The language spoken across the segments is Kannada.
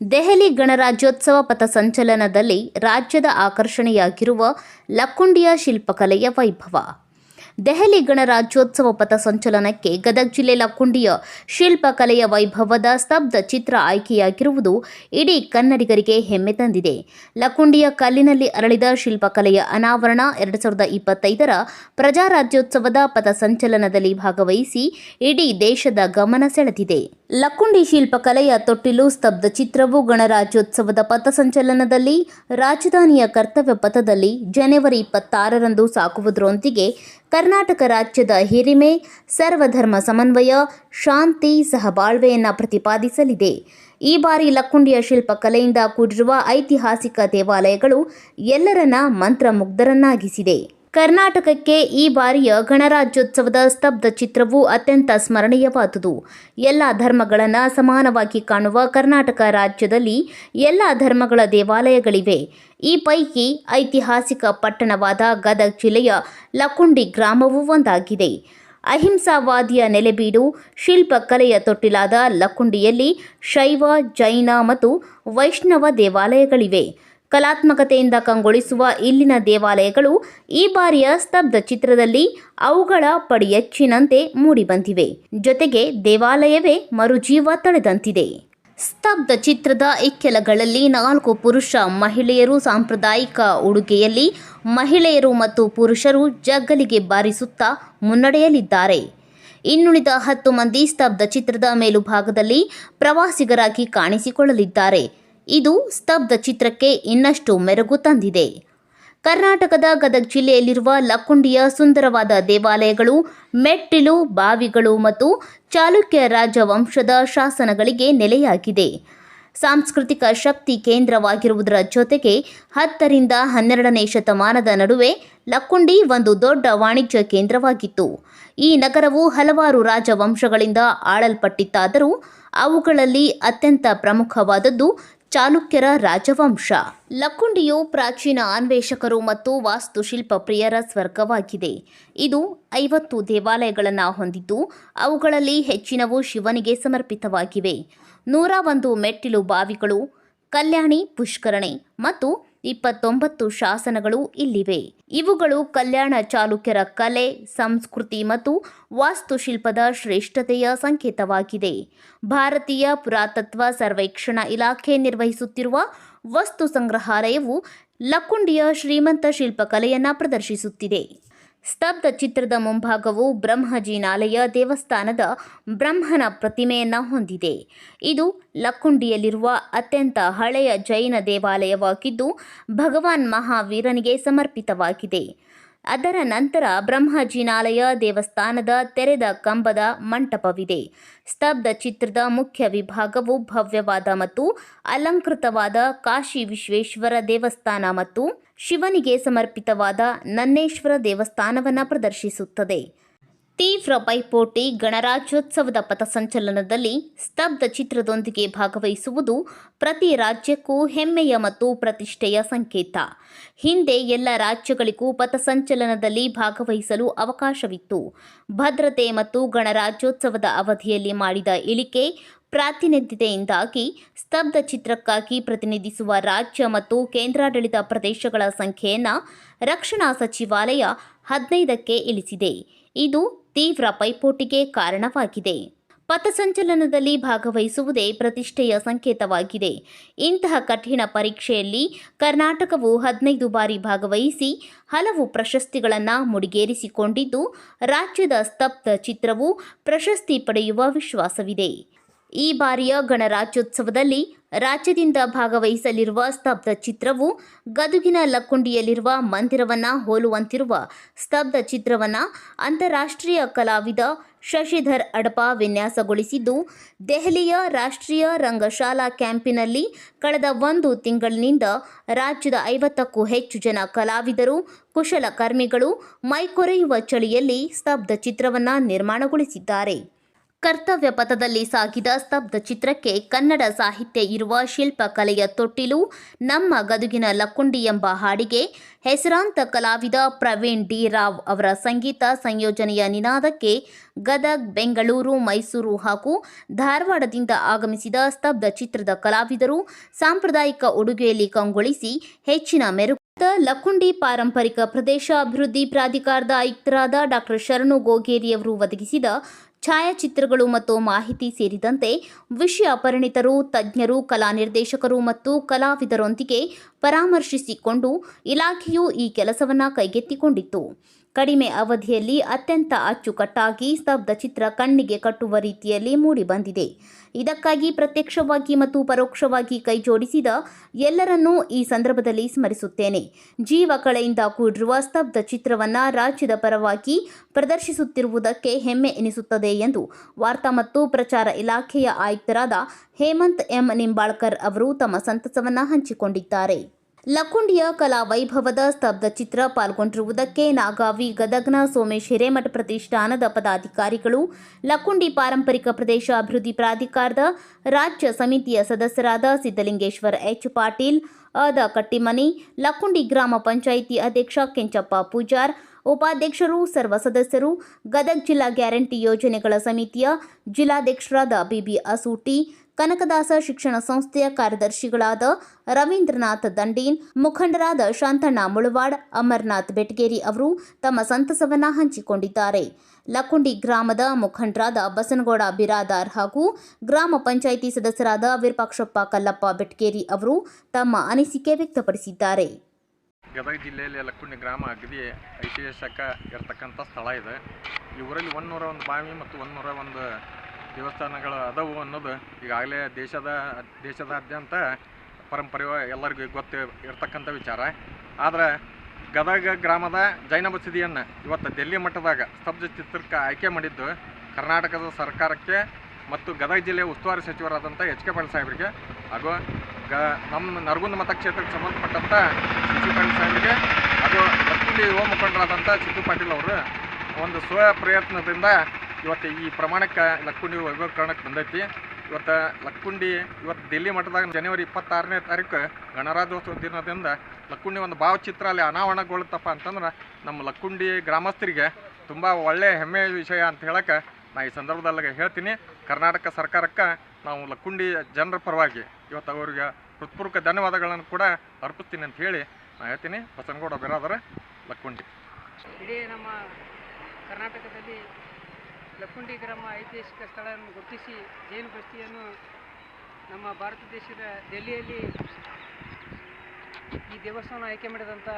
ದೆಹಲಿ ಗಣರಾಜ್ಯೋತ್ಸವ ಪಥಸಂಚಲನದಲ್ಲಿ ರಾಜ್ಯದ ಆಕರ್ಷಣೆಯಾಗಿರುವ ಲಕ್ಕುಂಡಿಯ ಶಿಲ್ಪಕಲೆಯ ವೈಭವ. ದೆಹಲಿ ಗಣರಾಜ್ಯೋತ್ಸವ ಪಥಸಂಚಲನಕ್ಕೆ ಗದಗ ಜಿಲ್ಲೆ ಲಕ್ಕುಂಡಿಯ ಶಿಲ್ಪಕಲೆಯ ವೈಭವದ ಸ್ತಬ್ಧ ಚಿತ್ರ ಆಯ್ಕೆಯಾಗಿರುವುದು ಇಡೀ ಕನ್ನಡಿಗರಿಗೆ ಹೆಮ್ಮೆ ತಂದಿದೆ. ಲಕ್ಕುಂಡಿಯ ಕಲ್ಲಿನಲ್ಲಿ ಅರಳಿದ ಶಿಲ್ಪಕಲೆಯ ಅನಾವರಣ ಎರಡು ಸಾವಿರದ ಇಪ್ಪತ್ತೈದರ ಪ್ರಜಾರಾಜ್ಯೋತ್ಸವದ ಪಥಸಂಚಲನದಲ್ಲಿ ಭಾಗವಹಿಸಿ ಇಡೀ ದೇಶದ ಗಮನ ಸೆಳೆದಿದೆ. ಲಕ್ಕುಂಡಿ ಶಿಲ್ಪಕಲೆಯ ತೊಟ್ಟಿಲು ಸ್ತಬ್ಧ ಚಿತ್ರವು ಗಣರಾಜ್ಯೋತ್ಸವದ ಪಥಸಂಚಲನದಲ್ಲಿ ರಾಜಧಾನಿಯ ಕರ್ತವ್ಯ ಪಥದಲ್ಲಿ ಜನವರಿ ಇಪ್ಪತ್ತಾರರಂದು ಸಾಕುವುದರೊಂದಿಗೆ ಕರ್ನಾಟಕ ರಾಜ್ಯದ ಹಿರಿಮೆ, ಸರ್ವಧರ್ಮ ಸಮನ್ವಯ, ಶಾಂತಿ ಸಹಬಾಳ್ವೆಯನ್ನು ಪ್ರತಿಪಾದಿಸಲಿದೆ. ಈ ಬಾರಿ ಲಕ್ಕುಂಡಿಯ ಶಿಲ್ಪಕಲೆಯಿಂದ ಕೂಡಿರುವ ಐತಿಹಾಸಿಕ ದೇವಾಲಯಗಳು ಎಲ್ಲರನ್ನ ಮಂತ್ರಮುಗ್ಧರನ್ನಾಗಿಸಿದೆ. ಕರ್ನಾಟಕಕ್ಕೆ ಈ ಬಾರಿಯ ಗಣರಾಜ್ಯೋತ್ಸವದ ಸ್ತಬ್ಧ ಚಿತ್ರವು ಅತ್ಯಂತ ಸ್ಮರಣೀಯವಾದುದು. ಎಲ್ಲ ಧರ್ಮಗಳನ್ನು ಸಮಾನವಾಗಿ ಕಾಣುವ ಕರ್ನಾಟಕ ರಾಜ್ಯದಲ್ಲಿ ಎಲ್ಲ ಧರ್ಮಗಳ ದೇವಾಲಯಗಳಿವೆ. ಈ ಪೈಕಿ ಐತಿಹಾಸಿಕ ಪಟ್ಟಣವಾದ ಗದಗ್ ಜಿಲ್ಲೆಯ ಲಕುಂಡಿ ಗ್ರಾಮವೂ ಒಂದಾಗಿದೆ. ಅಹಿಂಸಾವಾದಿಯ ನೆಲೆಬೀಡು ಶಿಲ್ಪಕಲೆಯ ತೊಟ್ಟಿಲಾದ ಲಕುಂಡಿಯಲ್ಲಿ ಶೈವ, ಜೈನ ಮತ್ತು ವೈಷ್ಣವ ದೇವಾಲಯಗಳಿವೆ. ಕಲಾತ್ಮಕತೆಯಿಂದ ಕಂಗೊಳಿಸುವ ಇಲ್ಲಿನ ದೇವಾಲಯಗಳು ಈ ಬಾರಿಯ ಸ್ತಬ್ಧ ಚಿತ್ರದಲ್ಲಿ ಅವುಗಳ ಪಡಿಯಚ್ಚಿನಂತೆ ಮೂಡಿಬಂದಿವೆ. ಜೊತೆಗೆ ದೇವಾಲಯವೇ ಮರುಜೀವ ತಳೆದಂತಿದೆ. ಸ್ತಬ್ಧ ಚಿತ್ರದ ಇಕ್ಕೆಲಗಳಲ್ಲಿ ನಾಲ್ಕು ಪುರುಷ, ಮಹಿಳೆಯರು ಸಾಂಪ್ರದಾಯಿಕ ಉಡುಗೆಯಲ್ಲಿ, ಮಹಿಳೆಯರು ಮತ್ತು ಪುರುಷರು ಜಗ್ಗಲಿಗೆ ಬಾರಿಸುತ್ತಾ ಮುನ್ನಡೆಯಲಿದ್ದಾರೆ ಇನ್ನುಳಿದ ಹತ್ತು ಮಂದಿ ಸ್ತಬ್ಧ ಚಿತ್ರದ ಮೇಲುಭಾಗದಲ್ಲಿ ಪ್ರವಾಸಿಗರಾಗಿ ಕಾಣಿಸಿಕೊಳ್ಳಲಿದ್ದಾರೆ. ಇದು ಸ್ತಬ್ಧ ಚಿತ್ರಕ್ಕೆ ಇನ್ನಷ್ಟು ಮೆರುಗು ತಂದಿದೆ. ಕರ್ನಾಟಕದ ಗದಗ ಜಿಲ್ಲೆಯಲ್ಲಿರುವ ಲಕ್ಕುಂಡಿಯ ಸುಂದರವಾದ ದೇವಾಲಯಗಳು, ಮೆಟ್ಟಿಲು, ಬಾವಿಗಳು ಮತ್ತು ಚಾಲುಕ್ಯ ರಾಜವಂಶದ ಶಾಸನಗಳಿಗೆ ನೆಲೆಯಾಗಿದೆ. ಸಾಂಸ್ಕೃತಿಕ ಶಕ್ತಿ ಕೇಂದ್ರವಾಗಿರುವುದರ ಜೊತೆಗೆ ಹತ್ತರಿಂದ ಹನ್ನೆರಡನೇ ಶತಮಾನದ ನಡುವೆ ಲಕ್ಕುಂಡಿ ಒಂದು ದೊಡ್ಡ ವಾಣಿಜ್ಯ ಕೇಂದ್ರವಾಗಿತ್ತು. ಈ ನಗರವು ಹಲವಾರು ರಾಜವಂಶಗಳಿಂದ ಆಳಲ್ಪಟ್ಟಿತ್ತಾದರೂ ಅವುಗಳಲ್ಲಿ ಅತ್ಯಂತ ಪ್ರಮುಖವಾದದ್ದು ಚಾಲುಕ್ಯರ ರಾಜವಂಶ. ಲಕ್ಕುಂಡಿಯು ಪ್ರಾಚೀನ ಅನ್ವೇಷಕರು ಮತ್ತು ವಾಸ್ತುಶಿಲ್ಪ ಪ್ರಿಯರ ಸ್ವರ್ಗವಾಗಿದೆ. ಇದು ಐವತ್ತು ದೇವಾಲಯಗಳನ್ನು ಹೊಂದಿದ್ದು, ಅವುಗಳಲ್ಲಿ ಹೆಚ್ಚಿನವು ಶಿವನಿಗೆ ಸಮರ್ಪಿತವಾಗಿವೆ. ನೂರ ಒಂದು ಮೆಟ್ಟಿಲು ಬಾವಿಗಳು, ಕಲ್ಯಾಣಿ, ಪುಷ್ಕರಣೆ ಮತ್ತು ಇಪ್ಪತ್ತೊಂಬತ್ತು ಶಾಸನಗಳು ಇಲ್ಲಿವೆ. ಇವುಗಳು ಕಲ್ಯಾಣ ಚಾಲುಕ್ಯರ ಕಲೆ, ಸಂಸ್ಕೃತಿ ಮತ್ತು ವಾಸ್ತುಶಿಲ್ಪದ ಶ್ರೇಷ್ಠತೆಯ ಸಂಕೇತವಾಗಿದೆ. ಭಾರತೀಯ ಪುರಾತತ್ವ ಸರ್ವೇಕ್ಷಣಾ ಇಲಾಖೆ ನಿರ್ವಹಿಸುತ್ತಿರುವ ವಸ್ತು ಸಂಗ್ರಹಾಲಯವು ಲಕ್ಕುಂಡಿಯ ಶ್ರೀಮಂತ ಶಿಲ್ಪಕಲೆಯನ್ನು ಪ್ರದರ್ಶಿಸುತ್ತಿದೆ. ಸ್ತಬ್ಧ ಚಿತ್ರದ ಮುಂಭಾಗವು ಬ್ರಹ್ಮಜಿನಾಲಯ ದೇವಸ್ಥಾನದ ಬ್ರಹ್ಮನ ಪ್ರತಿಮೆಯನ್ನು ಹೊಂದಿದೆ. ಇದು ಲಕ್ಕುಂಡಿಯಲ್ಲಿರುವ ಅತ್ಯಂತ ಹಳೆಯ ಜೈನ ದೇವಾಲಯವಾಗಿದ್ದು, ಭಗವಾನ್ ಮಹಾವೀರನಿಗೆ ಸಮರ್ಪಿತವಾಗಿದೆ. ಅದರ ನಂತರ ಬ್ರಹ್ಮಜಿನಾಲಯ ದೇವಸ್ಥಾನದ ತೆರೆದ ಕಂಬದ ಮಂಟಪವಿದೆ. ಸ್ತಬ್ಧ ಚಿತ್ರದ ಮುಖ್ಯ ವಿಭಾಗವು ಭವ್ಯವಾದ ಮತ್ತು ಅಲಂಕೃತವಾದ ಕಾಶಿ ವಿಶ್ವೇಶ್ವರ ದೇವಸ್ಥಾನ ಮತ್ತು ಶಿವನಿಗೆ ಸಮರ್ಪಿತವಾದ ನನ್ನೇಶ್ವರ ದೇವಸ್ಥಾನವನ್ನು ಪ್ರದರ್ಶಿಸುತ್ತದೆ. ತೀವ್ರ ಪೈಪೋಟಿ ಗಣರಾಜ್ಯೋತ್ಸವದ ಪಥಸಂಚಲನದಲ್ಲಿ ಸ್ತಬ್ಧ ಚಿತ್ರದೊಂದಿಗೆ ಭಾಗವಹಿಸುವುದು ಪ್ರತಿ ರಾಜ್ಯಕ್ಕೂ ಹೆಮ್ಮೆಯ ಮತ್ತು ಪ್ರತಿಷ್ಠೆಯ ಸಂಕೇತ. ಹಿಂದೆ ಎಲ್ಲ ರಾಜ್ಯಗಳಿಗೂ ಪಥಸಂಚಲನದಲ್ಲಿ ಭಾಗವಹಿಸಲು ಅವಕಾಶವಿತ್ತು. ಭದ್ರತೆ ಮತ್ತು ಗಣರಾಜ್ಯೋತ್ಸವದ ಅವಧಿಯಲ್ಲಿ ಮಾಡಿದ ಇಳಿಕೆ ಪ್ರಾತಿನಿಧ್ಯತೆಯಿಂದಾಗಿ ಸ್ತಬ್ಧ ಚಿತ್ರಕ್ಕಾಗಿ ಪ್ರತಿನಿಧಿಸುವ ರಾಜ್ಯ ಮತ್ತು ಕೇಂದ್ರಾಡಳಿತ ಪ್ರದೇಶಗಳ ಸಂಖ್ಯೆಯನ್ನು ರಕ್ಷಣಾ ಸಚಿವಾಲಯ ಹದಿನೈದಕ್ಕೆ ಇಳಿಸಿದೆ. ಇದು ತೀವ್ರ ಪೈಪೋಟಿಗೆ ಕಾರಣವಾಗಿದೆ. ಪಥಸಂಚಲನದಲ್ಲಿ ಭಾಗವಹಿಸುವುದೇ ಪ್ರತಿಷ್ಠೆಯ ಸಂಕೇತವಾಗಿದೆ. ಇಂತಹ ಕಠಿಣ ಪರೀಕ್ಷೆಯಲ್ಲಿ ಕರ್ನಾಟಕವು ಹದಿನೈದು ಬಾರಿ ಭಾಗವಹಿಸಿ ಹಲವು ಪ್ರಶಸ್ತಿಗಳನ್ನು ಮುಡಿಗೇರಿಸಿಕೊಂಡಿದ್ದು, ರಾಜ್ಯದ ಸ್ತಬ್ಧ ಚಿತ್ರವು ಪ್ರಶಸ್ತಿ ಪಡೆಯುವ ವಿಶ್ವಾಸವಿದೆ. ಈ ಬಾರಿಯ ಗಣರಾಜ್ಯೋತ್ಸವದಲ್ಲಿ ರಾಜ್ಯದಿಂದ ಭಾಗವಹಿಸಲಿರುವ ಸ್ತಬ್ಧ ಚಿತ್ರವು ಗದುಗಿನ ಲಕ್ಕುಂಡಿಯಲ್ಲಿರುವ ಮಂದಿರವನ್ನು ಹೋಲುವಂತಿರುವ ಸ್ತಬ್ಧ ಚಿತ್ರವನ್ನು ಅಂತಾರಾಷ್ಟ್ರೀಯ ಕಲಾವಿದ ಶಶಿಧರ್ ಅಡಪ ವಿನ್ಯಾಸಗೊಳಿಸಿದ್ದು, ದೆಹಲಿಯ ರಾಷ್ಟ್ರೀಯ ರಂಗಶಾಲಾ ಕ್ಯಾಂಪಿನಲ್ಲಿ ಕಳೆದ ಒಂದು ತಿಂಗಳಿನಿಂದ ರಾಜ್ಯದ ಐವತ್ತಕ್ಕೂ ಹೆಚ್ಚು ಜನ ಕಲಾವಿದರು, ಕುಶಲಕರ್ಮಿಗಳು ಮೈಕೊರೆಯುವ ಚಳಿಯಲ್ಲಿ ಸ್ತಬ್ಧ ಚಿತ್ರವನ್ನು ನಿರ್ಮಾಣಗೊಳಿಸಿದ್ದಾರೆ. ಕರ್ತವ್ಯ ಪಥದಲ್ಲಿ ಸಾಗಿದ ಸ್ತಬ್ಧ ಚಿತ್ರಕ್ಕೆ ಕನ್ನಡ ಸಾಹಿತ್ಯ ಇರುವ ಶಿಲ್ಪಕಲೆಯ ತೊಟ್ಟಿಲು, ನಮ್ಮ ಗದುಗಿನ ಲಕ್ಕುಂಡಿ ಎಂಬ ಹಾಡಿಗೆ ಹೆಸರಾಂತ ಕಲಾವಿದ ಪ್ರವೀಣ್ ಡಿ ರಾವ್ ಅವರ ಸಂಗೀತ ಸಂಯೋಜನೆಯ ನಿನಾದಕ್ಕೆ ಗದಗ್, ಬೆಂಗಳೂರು, ಮೈಸೂರು ಹಾಗೂ ಧಾರವಾಡದಿಂದ ಆಗಮಿಸಿದ ಸ್ತಬ್ಧ ಚಿತ್ರದ ಕಲಾವಿದರು ಸಾಂಪ್ರದಾಯಿಕ ಉಡುಗೆಯಲ್ಲಿ ಕಂಗೊಳಿಸಿ ಹೆಚ್ಚಿನ ಮೆರುಗು ಲಕ್ಕುಂಡಿ ಪಾರಂಪರಿಕ ಪ್ರದೇಶ ಅಭಿವೃದ್ಧಿ ಪ್ರಾಧಿಕಾರದ ಆಯುಕ್ತರಾದ ಡಾಕ್ಟರ್ ಶರಣು ಗೋಗೇರಿಯವರು ಒದಗಿಸಿದ ಛಾಯಾಚಿತ್ರಗಳು ಮತ್ತು ಮಾಹಿತಿ ಸೇರಿದಂತೆ ವಿಷಯ ಪರಿಣಿತರು, ತಜ್ಞರು, ಕಲಾ ನಿರ್ದೇಶಕರು ಮತ್ತು ಕಲಾವಿದರೊಂದಿಗೆ ಪರಾಮರ್ಶಿಸಿಕೊಂಡು ಇಲಾಖೆಯು ಈ ಕೆಲಸವನ್ನು ಕೈಗೆತ್ತಿಕೊಂಡಿತ್ತು. ಕಡಿಮೆ ಅವಧಿಯಲ್ಲಿ ಅತ್ಯಂತ ಅಚ್ಚುಕಟ್ಟಾಗಿ ಸ್ತಬ್ಧ ಚಿತ್ರ ಕಣ್ಣಿಗೆ ಕಟ್ಟುವ ರೀತಿಯಲ್ಲಿ ಮೂಡಿಬಂದಿದೆ ಇದಕ್ಕಾಗಿ ಪ್ರತ್ಯಕ್ಷವಾಗಿ ಮತ್ತು ಪರೋಕ್ಷವಾಗಿ ಕೈಜೋಡಿಸಿದ ಎಲ್ಲರನ್ನೂ ಈ ಸಂದರ್ಭದಲ್ಲಿ ಸ್ಮರಿಸುತ್ತೇನೆ. ಜೀವ ಕಳೆಯಿಂದ ಕೂಡಿರುವ ಸ್ತಬ್ಧ ಚಿತ್ರವನ್ನು ರಾಜ್ಯದ ಪರವಾಗಿ ಪ್ರದರ್ಶಿಸುತ್ತಿರುವುದಕ್ಕೆ ಹೆಮ್ಮೆ ಎನಿಸುತ್ತದೆ ಎಂದು ವಾರ್ತಾ ಮತ್ತು ಪ್ರಚಾರ ಇಲಾಖೆಯ ಆಯುಕ್ತರಾದ ಹೇಮಂತ್ ಎಂ. ನಿಂಬಾಳ್ಕರ್ ಅವರು ತಮ್ಮ ಸಂತಸವನ್ನು ಹಂಚಿಕೊಂಡಿದ್ದಾರೆ. ಲಕ್ಕುಂಡಿಯ ಕಲಾ ವೈಭವದ ಸ್ತಬ್ಧ ಚಿತ್ರ ಪಾಲ್ಗೊಂಡಿರುವುದಕ್ಕೆ ನಾಗಾವಿ ಗದಗ್ನ ಸೋಮೇಶ್ ಹಿರೇಮಠ ಪ್ರತಿಷ್ಠಾನದ ಪದಾಧಿಕಾರಿಗಳು ಲಕ್ಕುಂಡಿ ಪಾರಂಪರಿಕ ಪ್ರದೇಶ ಅಭಿವೃದ್ಧಿ ಪ್ರಾಧಿಕಾರದ ರಾಜ್ಯ ಸಮಿತಿಯ ಸದಸ್ಯರಾದ ಸಿದ್ದಲಿಂಗೇಶ್ವರ ಎಚ್. ಪಾಟೀಲ್, ಅದ ಕಟ್ಟಿಮನಿ ಲಕ್ಕುಂಡಿ ಗ್ರಾಮ ಪಂಚಾಯಿತಿ ಅಧ್ಯಕ್ಷ ಕೆಂಚಪ್ಪ ಪೂಜಾರ್, ಉಪಾಧ್ಯಕ್ಷರು, ಸರ್ವ ಸದಸ್ಯರು, ಗದಗ್ ಜಿಲ್ಲಾ ಗ್ಯಾರಂಟಿ ಯೋಜನೆಗಳ ಸಮಿತಿಯ ಜಿಲ್ಲಾಧ್ಯಕ್ಷರಾದ ಬಿಬಿ ಅಸೂಟಿ ಕನಕದಾಸ ಶಿಕ್ಷಣ ಸಂಸ್ಥೆಯ ಕಾರ್ಯದರ್ಶಿಗಳಾದ ರವೀಂದ್ರನಾಥ್ ದಂಡೀನ್, ಮುಖಂಡರಾದ ಶಾಂತಣ್ಣ ಮುಳವಾಡ್, ಅಮರ್ನಾಥ್ ಬೆಟ್ಗೇರಿ ಅವರು ತಮ್ಮ ಸಂತಸವನ್ನ ಹಂಚಿಕೊಂಡಿದ್ದಾರೆ. ಲಕ್ಕುಂಡಿ ಗ್ರಾಮದ ಮುಖಂಡರಾದ ಬಸನಗೌಡ ಬಿರಾದಾರ್ ಹಾಗೂ ಗ್ರಾಮ ಪಂಚಾಯಿತಿ ಸದಸ್ಯರಾದ ವಿರೂಪಾಕ್ಷಪ್ಪ ಕಲ್ಲಪ್ಪ ಬೆಟ್ಗೇರಿ ಅವರು ತಮ್ಮ ಅನಿಸಿಕೆ ವ್ಯಕ್ತಪಡಿಸಿದ್ದಾರೆ. ಗದಗ ಜಿಲ್ಲೆಯಲ್ಲಿ ಲಕ್ಕುಂಡಿ ಗ್ರಾಮ ಅಗದಿ ಐತಿಹಾಸಿಕ ಇರತಕ್ಕಂಥ ಸ್ಥಳ ಇದೆ. ಇವರಲ್ಲಿ ಒಂದು ಬಾವಿ ಮತ್ತು ಒಂದುನೂರ ಒಂದು ದೇವಸ್ಥಾನಗಳು ಅದಾವು ಅನ್ನೋದು ಈಗಾಗಲೇ ದೇಶದ, ದೇಶದಾದ್ಯಂತ ಪರಂಪರೆ ಎಲ್ಲರಿಗೂ ಗೊತ್ತು ಇರ್ತಕ್ಕಂಥ ವಿಚಾರ. ಆದರೆ ಗದಗ ಗ್ರಾಮದ ಜೈನ ಬಸದಿಯನ್ನು ಇವತ್ತು ದೆಲ್ಲಿ ಮಟ್ಟದಾಗ ಸ್ತಬ್ಧ ಚಿತ್ರಕ್ಕೆ ಆಯ್ಕೆ ಮಾಡಿದ್ದು ಕರ್ನಾಟಕದ ಸರ್ಕಾರಕ್ಕೆ ಮತ್ತು ಗದಗ ಜಿಲ್ಲೆಯ ಉಸ್ತುವಾರಿ ಸಚಿವರಾದಂಥ ಎಚ್ ಕೆ ಪಾಟೀಲ್ ಸಾಹೇಬರಿಗೆ ಹಾಗೂ ಗ, ನಮ್ಮ ನರಗುಂದ ಮತಕ್ಷೇತ್ರಕ್ಕೆ ಸಂಬಂಧಪಟ್ಟಂಥ ಸಿ ಪಾಟೀಲ್ ಸಾಹೇಬರಿಗೆ ಹಾಗೂ ಲಕ್ಕುಂಡಿ ಯುವ ಮುಖಂಡರಾದಂಥ ಸಿದ್ದು ಪಾಟೀಲ್ ಅವರು ಒಂದು ಸ್ವ ಪ್ರಯತ್ನದಿಂದ ಇವತ್ತು ಈ ಪ್ರಮಾಣಕ್ಕೆ ಲಕ್ಕುಂಡಿ ವೈಭವೀಕರಣಕ್ಕೆ ಬಂದೈತಿ. ಇವತ್ತು ಲಕ್ಕುಂಡಿ ಇವತ್ತು ದಿಲ್ಲಿ ಮಟ್ಟದಾಗ ಜನವರಿ ಇಪ್ಪತ್ತಾರನೇ ತಾರೀಕು ಗಣರಾಜ್ಯೋತ್ಸವ ದಿನದಿಂದ ಲಕ್ಕುಂಡಿ ಒಂದು ಭಾವಚಿತ್ರ ಅಲ್ಲಿ ಅನಾವರಣಗೊಳ್ಳುತ್ತಪ್ಪ ಅಂತಂದ್ರೆ ನಮ್ಮ ಲಕ್ಕುಂಡಿ ಗ್ರಾಮಸ್ಥರಿಗೆ ತುಂಬ ಒಳ್ಳೆಯ ಹೆಮ್ಮೆಯ ವಿಷಯ ಅಂತ ಹೇಳಕ್ಕೆ ನಾ ಈ ಸಂದರ್ಭದಲ್ಲಿ ಹೇಳ್ತೀನಿ. ಕರ್ನಾಟಕ ಸರ್ಕಾರಕ್ಕೆ ನಾವು ಲಕ್ಕುಂಡಿ ಜನರ ಪರವಾಗಿ ಇವತ್ತು ಅವರಿಗೆ ಹೃತ್ಪೂರ್ವಕ ಧನ್ಯವಾದಗಳನ್ನು ಕೂಡ ಅರ್ಪಿಸ್ತೀನಿ ಅಂತ ಹೇಳಿ ನಾ ಹೇಳ್ತೀನಿ. ಬಸನಗೌಡ ಬಿರಾದರ ಲಕ್ಕುಂಡಿ. ಇಡೀ ನಮ್ಮ ಕರ್ನಾಟಕದಲ್ಲಿ ಲಕ್ಕುಂಡಿ ಗ್ರಾಮ ಐತಿಹಾಸಿಕ ಸ್ಥಳವನ್ನು ಗುರುತಿಸಿ ಜೈನ ಬಸ್ತಿಯನ್ನು ನಮ್ಮ ಭಾರತ ದೇಶದ ದೆಹಲಿಯಲ್ಲಿ ಈ ದೇವಸ್ಥಾನ ಆಯ್ಕೆ ಮಾಡಿದಂಥ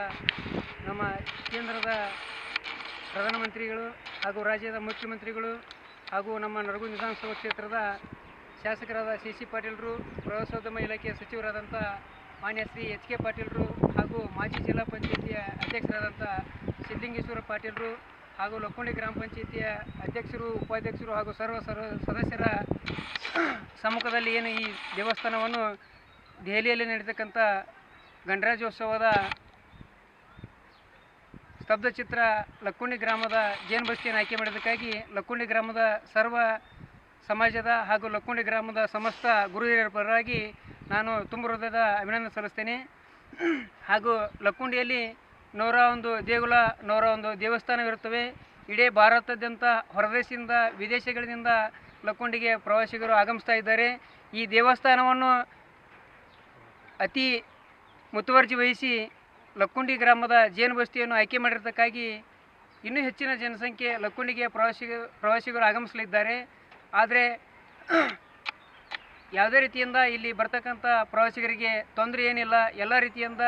ನಮ್ಮ ಕೇಂದ್ರದ ಪ್ರಧಾನಮಂತ್ರಿಗಳು ಹಾಗೂ ರಾಜ್ಯದ ಮುಖ್ಯಮಂತ್ರಿಗಳು ಹಾಗೂ ನಮ್ಮ ನರಗುಂದ ವಿಧಾನಸಭಾ ಕ್ಷೇತ್ರದ ಶಾಸಕರಾದ ಸಿ ಸಿ ಪಾಟೀಲರು, ಪ್ರವಾಸೋದ್ಯಮ ಇಲಾಖೆಯ ಸಚಿವರಾದಂಥ ಮಾನ್ಯ ಶ್ರೀ ಎಚ್ ಕೆ ಪಾಟೀಲರು ಹಾಗೂ ಮಾಜಿ ಜಿಲ್ಲಾ ಪಂಚಾಯಿತಿಯ ಅಧ್ಯಕ್ಷರಾದಂಥ ಸಿದ್ದಲಿಂಗೇಶ್ವರ ಪಾಟೀಲರು ಹಾಗೂ ಲಕ್ಕುಂಡಿ ಗ್ರಾಮ ಪಂಚಾಯಿತಿಯ ಅಧ್ಯಕ್ಷರು, ಉಪಾಧ್ಯಕ್ಷರು ಹಾಗೂ ಸರ್ವ ಸರ್ವ ಸದಸ್ಯರ ಸಮ್ಮುಖದಲ್ಲಿ ಏನು ಈ ದೇವಸ್ಥಾನವನ್ನು ದೆಹಲಿಯಲ್ಲಿ ನಡೀತಕ್ಕಂಥ ಗಣರಾಜ್ಯೋತ್ಸವದ ಸ್ತಬ್ಧ ಚಿತ್ರ ಲಕ್ಕುಂಡಿ ಗ್ರಾಮದ ಜೇನು ಬಸ್ತಿಯನ್ನು ಆಯ್ಕೆ ಮಾಡೋದಕ್ಕಾಗಿ ಲಕ್ಕುಂಡಿ ಗ್ರಾಮದ ಸರ್ವ ಸಮಾಜದ ಹಾಗೂ ಲಕ್ಕುಂಡಿ ಗ್ರಾಮದ ಸಮಸ್ತ ಗುರು ಪರವಾಗಿ ನಾನು ತುಂಬ ಹೃದಯದ ಅಭಿನಂದನೆ ಸಲ್ಲಿಸ್ತೇನೆ. ಹಾಗೂ ಲಕ್ಕುಂಡಿಯಲ್ಲಿ ನೂರ ಒಂದು ದೇಗುಲ, ನೂರ ಒಂದು ದೇವಸ್ಥಾನವಿರುತ್ತವೆ ಇಡೀ ಭಾರತದಾದ್ಯಂತ ಹೊರದೇಶದಿಂದ, ವಿದೇಶಗಳಿಂದ ಲಕ್ಕುಂಡಿಗೆ ಪ್ರವಾಸಿಗರು ಆಗಮಿಸ್ತಾ ಇದ್ದಾರೆ. ಈ ದೇವಸ್ಥಾನವನ್ನು ಅತಿ ಮುತುವರ್ಜಿ ವಹಿಸಿ ಲಕ್ಕುಂಡಿ ಗ್ರಾಮದ ಜೇನು ಬಸ್ತಿಯನ್ನು ಆಯ್ಕೆ ಮಾಡಿರತಕ್ಕಾಗಿ ಇನ್ನೂ ಹೆಚ್ಚಿನ ಜನಸಂಖ್ಯೆ ಲಕ್ಕುಂಡಿಗೆ ಪ್ರವಾಸಿಗ, ಪ್ರವಾಸಿಗರು ಆಗಮಿಸಲಿದ್ದಾರೆ. ಆದರೆ ಯಾವುದೇ ರೀತಿಯಿಂದ ಇಲ್ಲಿ ಬರ್ತಕ್ಕಂಥ ಪ್ರವಾಸಿಗರಿಗೆ ತೊಂದರೆ ಏನಿಲ್ಲ. ಎಲ್ಲ ರೀತಿಯಿಂದ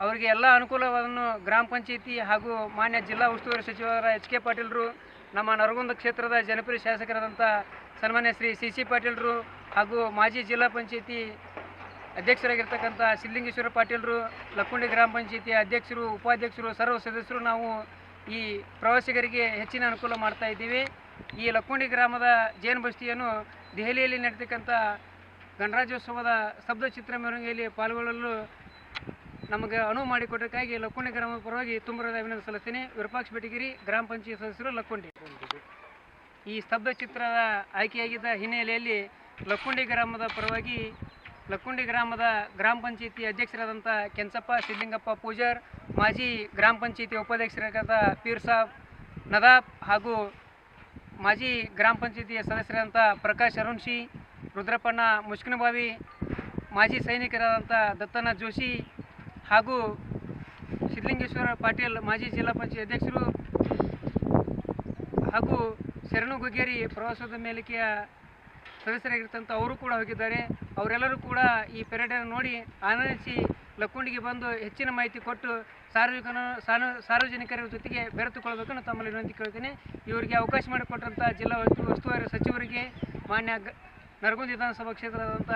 ಅವರಿಗೆ ಎಲ್ಲ ಅನುಕೂಲವನ್ನು ಗ್ರಾಮ ಪಂಚಾಯಿತಿ ಹಾಗೂ ಮಾನ್ಯ ಜಿಲ್ಲಾ ಉಸ್ತುವಾರಿ ಸಚಿವರ ಎಚ್ ಕೆ ಪಾಟೀಲರು, ನಮ್ಮ ನರಗುಂದ ಕ್ಷೇತ್ರದ ಜನಪ್ರಿಯ ಶಾಸಕರಾದಂಥ ಸನ್ಮಾನ್ಯ ಶ್ರೀ ಸಿ ಸಿ ಪಾಟೀಲರು ಹಾಗೂ ಮಾಜಿ ಜಿಲ್ಲಾ ಪಂಚಾಯಿತಿ ಅಧ್ಯಕ್ಷರಾಗಿರ್ತಕ್ಕಂಥ ಸಿದ್ಲಿಂಗೇಶ್ವರ ಪಾಟೀಲರು, ಲಕ್ಕುಂಡಿ ಗ್ರಾಮ ಪಂಚಾಯಿತಿ ಅಧ್ಯಕ್ಷರು, ಉಪಾಧ್ಯಕ್ಷರು, ಸರ್ವ ಸದಸ್ಯರು ನಾವು ಈ ಪ್ರವಾಸಿಗರಿಗೆ ಹೆಚ್ಚಿನ ಅನುಕೂಲ ಮಾಡ್ತಾ ಇದ್ದೀವಿ. ಈ ಲಕ್ಕುಂಡಿ ಗ್ರಾಮದ ಜೇನು ಬಸ್ತಿಯನ್ನು ದೆಹಲಿಯಲ್ಲಿ ನಡೆತಕ್ಕಂಥ ಗಣರಾಜ್ಯೋತ್ಸವದ ಸ್ತಬ್ಧ ಚಿತ್ರ ಮೆರವಣಿಗೆಯಲ್ಲಿ ಪಾಲ್ಗೊಳ್ಳಲು ನಮಗೆ ಅನುವು ಮಾಡಿಕೊಟ್ಟಕ್ಕಾಗಿ ಲಕ್ಕುಂಡಿ ಗ್ರಾಮದ ಪರವಾಗಿ ಹೃದಯ ಅಭಿನಂದನೆ ಸಲ್ಲಿಸ್ತೀನಿ. ವಿರೂಪಾಕ್ಷ ಬೆಟಗಿರಿ ಗ್ರಾಮ ಪಂಚಾಯತ್ ಸದಸ್ಯರು ಲಕ್ಕುಂಡಿ. ಈ ಸ್ತಬ್ಧ ಚಿತ್ರದ ಆಯ್ಕೆಯಾಗಿದ್ದ ಹಿನ್ನೆಲೆಯಲ್ಲಿ ಲಕ್ಕುಂಡಿ ಗ್ರಾಮದ ಪರವಾಗಿ ಲಕ್ಕುಂಡಿ ಗ್ರಾಮದ ಗ್ರಾಮ ಪಂಚಾಯತಿ ಅಧ್ಯಕ್ಷರಾದಂಥ ಕೆಂಚಪ್ಪ, ಸಿದ್ಲಿಂಗಪ್ಪ ಪೂಜಾರ್, ಮಾಜಿ ಗ್ರಾಮ ಪಂಚಾಯತಿ ಉಪಾಧ್ಯಕ್ಷರಾದ ಪೀರ್ ಸಾಬ್, ನದಾಬ್ ಹಾಗೂ ಮಾಜಿ ಗ್ರಾಮ ಪಂಚಾಯತಿಯ ಸದಸ್ಯರಾದಂಥ ಪ್ರಕಾಶ್ ಅರುಣ್ಶಿ, ರುದ್ರಪ್ಪಣ್ಣ ಮುಷ್ಕಿನಬಾವಿ ಮಾಜಿ ಸೈನಿಕರಾದಂಥ ದತ್ತನ ಜೋಶಿ ಹಾಗೂ ಸಿದ್ಧಲಿಂಗೇಶ್ವರ ಪಾಟೀಲ್ ಮಾಜಿ ಜಿಲ್ಲಾ ಪಂಚಾಯತ್ ಅಧ್ಯಕ್ಷರು ಹಾಗೂ ಶರಣು ಗುಗೇರಿ ಪ್ರವಾಸದ ಮೇಲಿಕೆಯ ಸದಸ್ಯರಾಗಿರ್ತಂಥ ಅವರು ಕೂಡ ಹೋಗಿದ್ದಾರೆ. ಅವರೆಲ್ಲರೂ ಕೂಡ ಈ ಪೆರೇಡನ್ನು ನೋಡಿ ಆನಂದಿಸಿ ಲಕ್ಕುಂಡಿಗೆ ಬಂದು ಹೆಚ್ಚಿನ ಮಾಹಿತಿ ಕೊಟ್ಟು ಸಾರ್ವಜನಿಕನ ಸಾರ್ವ ಸಾರ್ವಜನಿಕರ ಜೊತೆಗೆ ಬೆರೆತುಕೊಳ್ಬೇಕನ್ನು ತಮ್ಮಲ್ಲಿ ವಿನಂತಿ ಕೇಳ್ತೀನಿ. ಇವರಿಗೆ ಅವಕಾಶ ಮಾಡಿಕೊಟ್ಟಂಥ ಜಿಲ್ಲಾ ಉಸ್ತು- ಉಸ್ತುವಾರಿ ಸಚಿವರಿಗೆ, ಮಾನ್ಯ ನರಗುಂದ ವಿಧಾನಸಭಾ ಕ್ಷೇತ್ರದಂಥ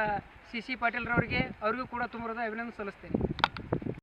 ಸಿ ಸಿ ಪಾಟೀಲ್ರವರಿಗೆ, ಅವರಿಗೂ ಕೂಡ ತುಂಬ ಅಭಿನಂದನೆ ಸಲ್ಲಿಸ್ತೇನೆ.